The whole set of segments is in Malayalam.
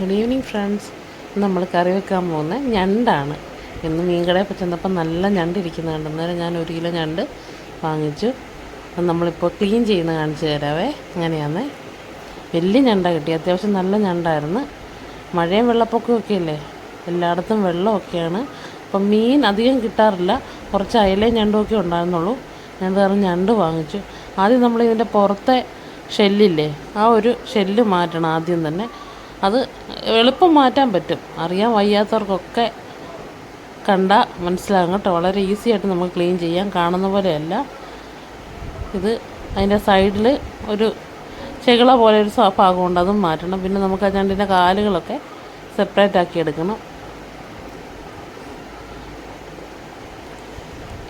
ഗുഡ് ഈവനിങ് ഫ്രണ്ട്സ് നമ്മൾ കറി വെക്കാൻ പോകുന്ന ഞണ്ടാണ്. ഇന്ന് മീൻകടയിൽ ചെന്നപ്പോൾ നല്ല ഞണ്ട് ഇരിക്കുന്നത് കണ്ടു. അന്നേരം ഞാൻ ഒരു കിലോ ഞണ്ട് വാങ്ങിച്ചു. അത് നമ്മളിപ്പോൾ ക്ലീൻ ചെയ്യുന്ന കാണിച്ചു തരാവേ. അങ്ങനെയാന്ന്. വലിയ ഞണ്ട കിട്ടി. അത്യാവശ്യം നല്ല ഞണ്ടായിരുന്നു. മഴയും വെള്ളപ്പൊക്കവും ഒക്കെ അല്ലേ എല്ലായിടത്തും വെള്ളമൊക്കെയാണ്. അപ്പം മീൻ അധികം കിട്ടാറില്ല. കുറച്ച് അയലയും ഞണ്ടുമൊക്കെ ഉണ്ടായിരുന്നുള്ളൂ. ഞാൻ കാരണം ഞണ്ട് വാങ്ങിച്ചു. ആദ്യം നമ്മൾ ഇതിന്റെ പുറത്തെ ഷെല്ലില്ലേ ആ ഒരു ഷെല്ല് മാറ്റണം ആദ്യം തന്നെ. അത് എളുപ്പം മാറ്റാൻ പറ്റും. അറിയാൻ വയ്യാത്തവർക്കൊക്കെ കണ്ടാൽ മനസ്സിലാകും കേട്ടോ. വളരെ ഈസി ആയിട്ട് നമുക്ക് ക്ലീൻ ചെയ്യാം കാണുന്ന പോലെയല്ല. ഇത് അതിന്റെ സൈഡിൽ ഒരു ചെകിള പോലെ ഒരു ഭാഗം ഉണ്ട് അതും മാറ്റണം. പിന്നെ നമുക്ക് ആ ഞണ്ടിന്റെ കാലുകളൊക്കെ സെപ്പറേറ്റ് ആക്കി എടുക്കണം.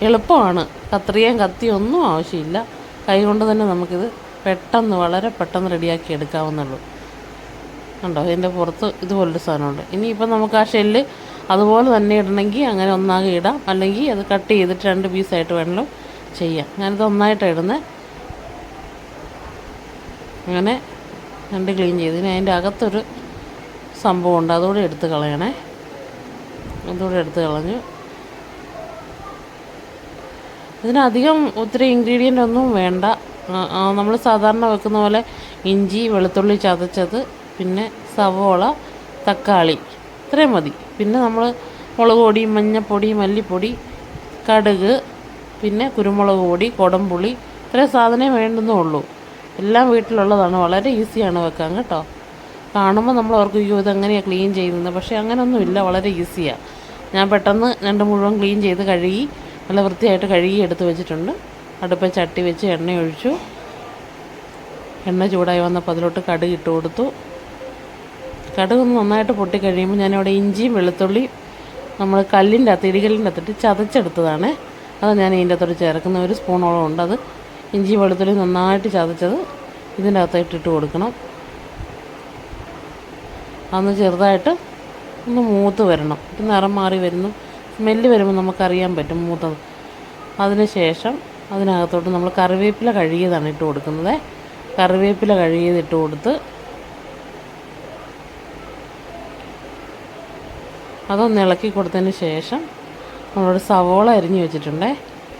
എളുപ്പമാണ്. കത്രിയും കത്തിയൊന്നും ആവശ്യമില്ല. കൈ കൊണ്ട് തന്നെ നമുക്കിത് പെട്ടെന്ന് വളരെ പെട്ടെന്ന് റെഡിയാക്കി എടുക്കാവുന്നുള്ളൂ കണ്ടോ ഇതിന്റെ പുറത്ത് ഇതുപോലൊരു സാധനമുണ്ട്. ഇനിയിപ്പോൾ നമുക്ക് ആ ഷെല്ല് അതുപോലെ തന്നെ ഇടണമെങ്കിൽ അങ്ങനെ ഒന്നാകെ ഇടാം. അല്ലെങ്കിൽ അത് കട്ട് ചെയ്തിട്ട് രണ്ട് പീസായിട്ട് വേണമല്ലോ ചെയ്യാം. ഞാനിത് ഒന്നായിട്ടാണ് ഇടുന്നത്. അങ്ങനെ രണ്ട് ക്ലീൻ ചെയ്ത്. ഇനി അതിന്റെ അകത്തൊരു സംഭവമുണ്ട് അതുകൂടെ എടുത്ത് കളയണേ. അതുകൂടെ എടുത്ത് കളഞ്ഞു. ഇതിനധികം ഒത്തിരി ഇൻഗ്രീഡിയന്റ് ഒന്നും വേണ്ട. നമ്മൾ സാധാരണ വെക്കുന്ന പോലെ ഇഞ്ചി വെളുത്തുള്ളി ചതച്ചത് പിന്നെ സവോള തക്കാളി. ഇത്രയും മതി. പിന്നെ നമ്മൾ മുളക് പൊടി മഞ്ഞൾപ്പൊടി മല്ലിപ്പൊടി കടുക് പിന്നെ കുരുമുളക് പൊടി കുടംപുളി ഇത്രയും സാധനമേ വേണ്ടുന്നുള്ളൂ എല്ലാം വീട്ടിലുള്ളതാണ്. വളരെ ഈസിയാണ് വെക്കാൻ കേട്ടോ. കാണുമ്പോൾ നമ്മൾ അവർക്ക് അയ്യോ ഇതെങ്ങനെയാണ് ക്ലീൻ ചെയ്യുന്നത്? പക്ഷേ അങ്ങനെയൊന്നുമില്ല. വളരെ ഈസിയാണ് ഞാൻ പെട്ടെന്ന് രണ്ട് മുഴുവൻ ക്ലീൻ ചെയ്ത് കഴുകി നല്ല വൃത്തിയായിട്ട് കഴുകി എടുത്ത് വെച്ചിട്ടുണ്ട്. അടുപ്പിൽ ചട്ടി വെച്ച് എണ്ണ ഒഴിച്ചു. എണ്ണ ചൂടായി വന്നപ്പോൾ അതിലോട്ട് കടുക് ഇട്ട് കൊടുത്തു. കടുക് നന്നായിട്ട് പൊട്ടിക്കഴിയുമ്പോൾ ഞാനിവിടെ ഇഞ്ചിയും വെളുത്തുള്ളി നമ്മൾ കല്ലിന്റെ അകത്ത് ഇടികല്ലിന്റെ അകത്തിട്ട് ചതച്ചെടുത്തതാണ്. അത് ഞാൻ ഇതിന്റെ അകത്തോട്ട് ചേർക്കുന്ന ഒരു സ്പൂണോളം ഉണ്ട്. അത് ഇഞ്ചി വെളുത്തുള്ളി നന്നായിട്ട് ചതച്ചത് ഇതിന്റെ അകത്തായിട്ട് ഇട്ട് കൊടുക്കണം. അന്ന് ചെറുതായിട്ട് ഒന്ന് മൂത്ത് വരണം. നിറം മാറി വരുന്നു. സ്മെല്ല് വരുമ്പോൾ നമുക്കറിയാൻ പറ്റും മൂത്തത്. അതിന് ശേഷം അതിനകത്തോട്ട് നമ്മൾ കറിവേപ്പില കഴുകിയതാണ് ഇട്ട് കൊടുക്കുന്നത്. കറിവേപ്പില കഴുകിയത് ഇട്ട് കൊടുത്ത് അതൊന്ന് ഇളക്കി കൊടുത്തതിന് ശേഷം നമ്മളൊരു സവോള അരിഞ്ഞു വെച്ചിട്ടുണ്ടേ.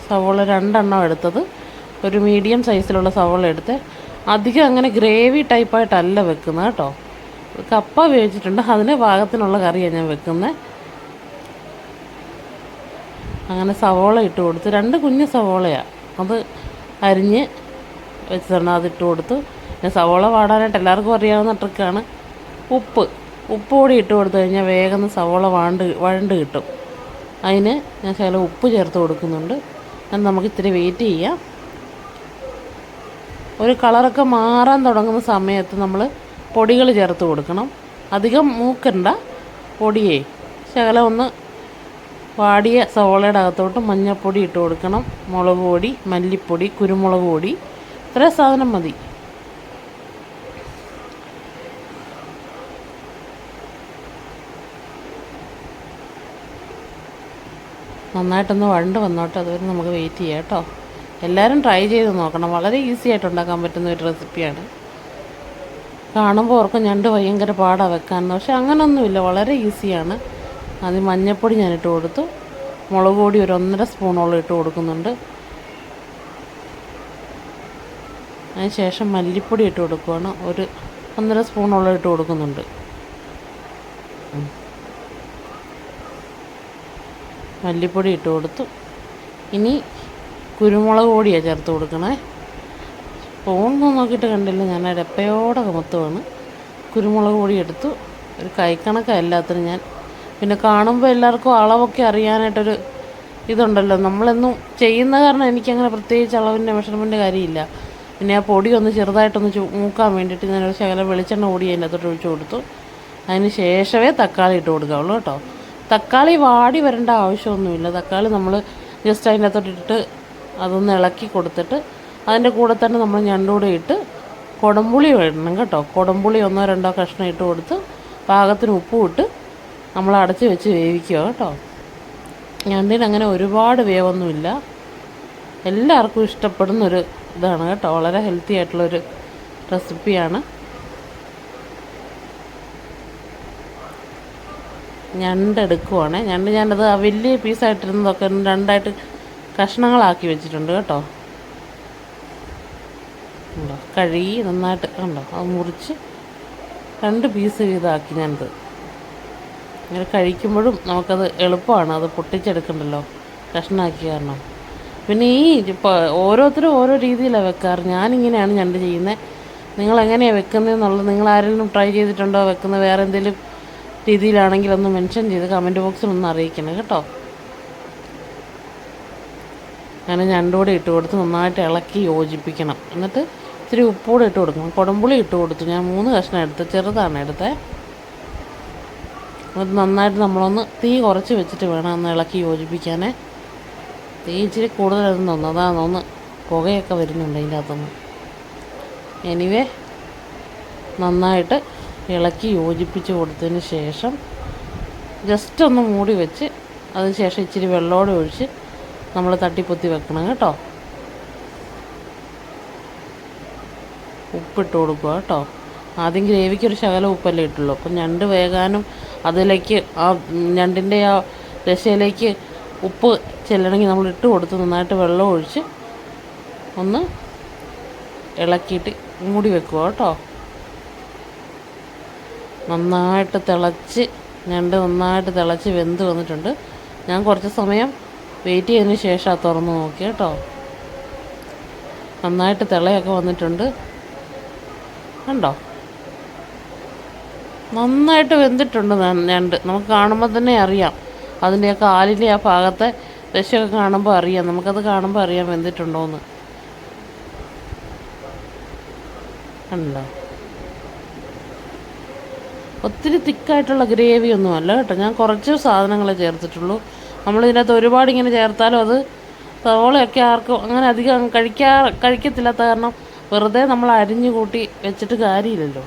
സവോള രണ്ടെണ്ണം എടുത്തത്. ഒരു മീഡിയം സൈസിലുള്ള സവോള എടുത്ത് അധികം അങ്ങനെ ഗ്രേവി ടൈപ്പായിട്ടല്ല വെക്കുന്നത് കേട്ടോ. കപ്പ വേവിച്ചിട്ടുണ്ട്. അതിന് പാകത്തിനുള്ള കറിയാണ് ഞാൻ വെക്കുന്നത്. അങ്ങനെ സവോള ഇട്ട് കൊടുത്ത് രണ്ട് കുഞ്ഞ് സവോളയാണ് അത് അരിഞ്ഞ് വെച്ചിട്ടുണ്ട് അതിട്ട് കൊടുത്തു. പിന്നെ സവോള പാടാനായിട്ട് എല്ലാവർക്കും അറിയാവുന്ന ട്രിക്കാണ് ഉപ്പ്. ഉപ്പ് കൂടി ഇട്ട് കൊടുത്തു കഴിഞ്ഞാൽ വേഗം സവോള വാണ്ട് വഴണ്ട് കിട്ടും. അതിന് ഞാൻ ശകലം ഉപ്പ് ചേർത്ത് കൊടുക്കുന്നുണ്ട്. അത് നമുക്ക് ഇത്തിരി വെയിറ്റ് ചെയ്യാം. ഒരു കളറൊക്കെ മാറാൻ തുടങ്ങുന്ന സമയത്ത് നമ്മൾ പൊടികൾ ചേർത്ത് കൊടുക്കണം. അധികം മൂക്കണ്ട പൊടിയേ. ശകലം ഒന്ന് വാടിയ സവോളയുടെ അകത്തോട്ട് മഞ്ഞൾപ്പൊടി ഇട്ട് കൊടുക്കണം. മുളക് പൊടി മല്ലിപ്പൊടി കുരുമുളക് പൊടി. ഇത്രയും സാധനം മതി. നന്നായിട്ടൊന്ന് വണ്ട് വന്നോട്ടെ അതുവരെ നമുക്ക് വെയിറ്റ് ചെയ്യാം കേട്ടോ. എല്ലാവരും ട്രൈ ചെയ്ത് നോക്കണം. വളരെ ഈസി ആയിട്ട് ഉണ്ടാക്കാൻ പറ്റുന്ന ഒരു റെസിപ്പിയാണ് കാണുമ്പോൾ ഓർക്കും ഞണ്ട് ഭയങ്കര പാടാണ് വെക്കാൻ പക്ഷെ അങ്ങനൊന്നുമില്ല വളരെ ഈസിയാണ് അത് മഞ്ഞൾപ്പൊടി ഞാനിട്ട് കൊടുത്തു. മുളക് പൊടി ഒരു ഒന്നര സ്പൂണോളം ഇട്ട് കൊടുക്കുന്നുണ്ട്. അതിന് ശേഷം മല്ലിപ്പൊടി ഇട്ട് കൊടുക്കുകയാണ് ഒരു ഒന്നര സ്പൂണോളം ഇട്ട് കൊടുക്കുന്നുണ്ട്. മല്ലിപ്പൊടി ഇട്ട് കൊടുത്തു. ഇനി കുരുമുളക് പൊടിയാണ് ചേർത്ത് കൊടുക്കണേ. സ്പൂണൊന്നും നോക്കിയിട്ട് കണ്ടില്ല ഞാൻ അരപ്പയോടെ കമത്തുവാണ് കുരുമുളക് പൊടി എടുത്തു. ഒരു കൈക്കണക്കാണ് എല്ലാത്തിനും ഞാൻ. പിന്നെ കാണുമ്പോൾ എല്ലാവർക്കും അളവൊക്കെ അറിയാനായിട്ടൊരു ഇതുണ്ടല്ലോ. നമ്മളെന്നും ചെയ്യുന്ന കാരണം എനിക്കങ്ങനെ പ്രത്യേകിച്ച് അളവിന്റെ മെഷർമെന്റ് കാര്യമില്ല. പിന്നെ ആ പൊടി ഒന്ന് ചെറുതായിട്ടൊന്ന് മൂക്കാൻ വേണ്ടിയിട്ട് ഞാനൊരു ശകലം വെളിച്ചെണ്ണ പൊടി അതിന്റെ അകത്തോട്ട് ഒഴിച്ചു കൊടുത്തു. അതിന് ശേഷമേ തക്കാളി ഇട്ട് കൊടുക്കാവുള്ളൂ കേട്ടോ. തക്കാളി വാടി വരേണ്ട ആവശ്യമൊന്നുമില്ല. തക്കാളി നമ്മൾ ജസ്റ്റ് അതിന്റെ അകത്തോട്ടിട്ട് അതൊന്ന് ഇളക്കി കൊടുത്തിട്ട് അതിന്റെ കൂടെ തന്നെ നമ്മൾ ഞണ്ടൂടെ ഇട്ട് കുടംപുളി വേണം കേട്ടോ. കുടംപുളി ഒന്നോ രണ്ടോ കഷ്ണം ഇട്ട് കൊടുത്ത് പാകത്തിന് ഉപ്പും ഇട്ട് നമ്മൾ അടച്ച് വെച്ച് വേവിക്കുക കേട്ടോ. ഞണ്ടിന് അങ്ങനെ ഒരുപാട് വേവൊന്നുമില്ല. എല്ലാവർക്കും ഇഷ്ടപ്പെടുന്നൊരു ഇതാണ് കേട്ടോ. വളരെ ഹെൽത്തി ആയിട്ടുള്ളൊരു റെസിപ്പിയാണ് ഞണ്ട് എടുക്കുവാണ് ഞണ്ട് ഞാനത് ആ വലിയ പീസായിട്ടിരുന്നതൊക്കെ രണ്ടായിട്ട് കഷ്ണങ്ങളാക്കി വെച്ചിട്ടുണ്ട് കേട്ടോ. ഉണ്ടോ? കഴുകി നന്നായിട്ട് ഉണ്ടോ അത് മുറിച്ച് രണ്ട് പീസ് വീതമാക്കി ഞാനത്. അങ്ങനെ കഴിക്കുമ്പോഴും നമുക്കത് എളുപ്പമാണ്. അത് പൊട്ടിച്ചെടുക്കണ്ടല്ലോ. കഷ്ണമാക്കി കാരണം. പിന്നെ ഈ ഇപ്പോൾ ഓരോരുത്തരും ഓരോ രീതിയിലാണ് വെക്കാറ്. ഞാനിങ്ങനെയാണ് ഞണ്ട് ചെയ്യുന്നത്. നിങ്ങൾ എങ്ങനെയാണ് വെക്കുന്നതെന്നുള്ളത് നിങ്ങൾ ആരെങ്കിലും ട്രൈ ചെയ്തിട്ടുണ്ടോ? വെക്കുന്നത് വേറെ എന്തെങ്കിലും രീതിയിലാണെങ്കിൽ ഒന്ന് മെൻഷൻ ചെയ്ത് കമന്റ് ബോക്സിൽ ഒന്ന് അറിയിക്കണം കേട്ടോ? അങ്ങനെ ഞണ്ടുകൂടെ ഇട്ട് കൊടുത്ത് നന്നായിട്ട് ഇളക്കി യോജിപ്പിക്കണം. എന്നിട്ട് ഇത്തിരി ഉപ്പൂടെ ഇട്ട് കൊടുക്കണം കുടംപുളി ഇട്ട് കൊടുത്തു. ഞാൻ മൂന്ന് കഷ്ണം എടുത്ത് ചെറുതാണ് എടുത്തത് എന്നിട്ട് നന്നായിട്ട് നമ്മളൊന്ന് തീ കുറച്ച് വെച്ചിട്ട് വേണം ഒന്ന് ഇളക്കി യോജിപ്പിക്കാനേ. തീ ഇച്ചിരി കൂടുതലായിരുന്നു. തോന്നുന്നു അതാണ് ഒന്ന് പുകയൊക്കെ വരുന്നുണ്ട് അതിന്റെ അകത്തുനിന്ന്. എനിവേ നന്നായിട്ട് ഇളക്കി യോജിപ്പിച്ച് കൊടുത്തതിന് ശേഷം ജസ്റ്റ് ഒന്ന് മൂടി വെച്ച് അതിന് ശേഷം ഇച്ചിരി വെള്ളോടെ ഒഴിച്ച് നമ്മൾ തട്ടിപ്പൊത്തി വെക്കണം കേട്ടോ. ഉപ്പിട്ട് കൊടുക്കുക കേട്ടോ. ആദ്യം ഗ്രേവിക്ക് ഒരു ശകലം ഉപ്പല്ലേ ഇട്ടുള്ളൂ. അപ്പം ഞണ്ട് വേകാനും അതിലേക്ക് ആ ഞണ്ടിന്റെ ആ രസയിലേക്ക് ഉപ്പ് ചെല്ലണമെങ്കിൽ നമ്മൾ ഇട്ട് കൊടുത്ത് നന്നായിട്ട് വെള്ളം ഒഴിച്ച് ഒന്ന് ഇളക്കിയിട്ട് മൂടി വെക്കുക കേട്ടോ. നന്നായിട്ട് തിളച്ച് ഞണ്ട് നന്നായിട്ട് തിളച്ച് വെന്ത് വന്നിട്ടുണ്ട്. ഞാൻ കുറച്ച് സമയം വെയിറ്റ് ചെയ്തതിന് ശേഷം ആ തുറന്ന് നോക്കി കേട്ടോ. നന്നായിട്ട് തിളയൊക്കെ വന്നിട്ടുണ്ട്. കണ്ടോ? നന്നായിട്ട് വെന്തിട്ടുണ്ട് ഞണ്ട്. നമുക്ക് കാണുമ്പോൾ തന്നെ അറിയാം. അതിന്റെയൊക്കെ ആലിന്റെ ആ ഭാഗത്തെ ദശയൊക്കെ കാണുമ്പോൾ അറിയാം. നമുക്കത് കാണുമ്പോൾ അറിയാം വെന്തിട്ടുണ്ടോയെന്ന് കണ്ടോ? ഒത്തിരി തിക്കായിട്ടുള്ള ഗ്രേവി ഒന്നും അല്ല കേട്ടോ. ഞാൻ കുറച്ച് സാധനങ്ങളെ ചേർത്തിട്ടുള്ളൂ. നമ്മളിതിനകത്ത് ഒരുപാട് ഇങ്ങനെ ചേർത്താലും അത് സവോളയൊക്കെ ആർക്കും അങ്ങനെ അധികം കഴിക്കാ കഴിക്കത്തില്ലാത്ത കാരണം വെറുതെ നമ്മൾ അരിഞ്ഞു കൂട്ടി വെച്ചിട്ട് കാര്യമില്ലല്ലോ.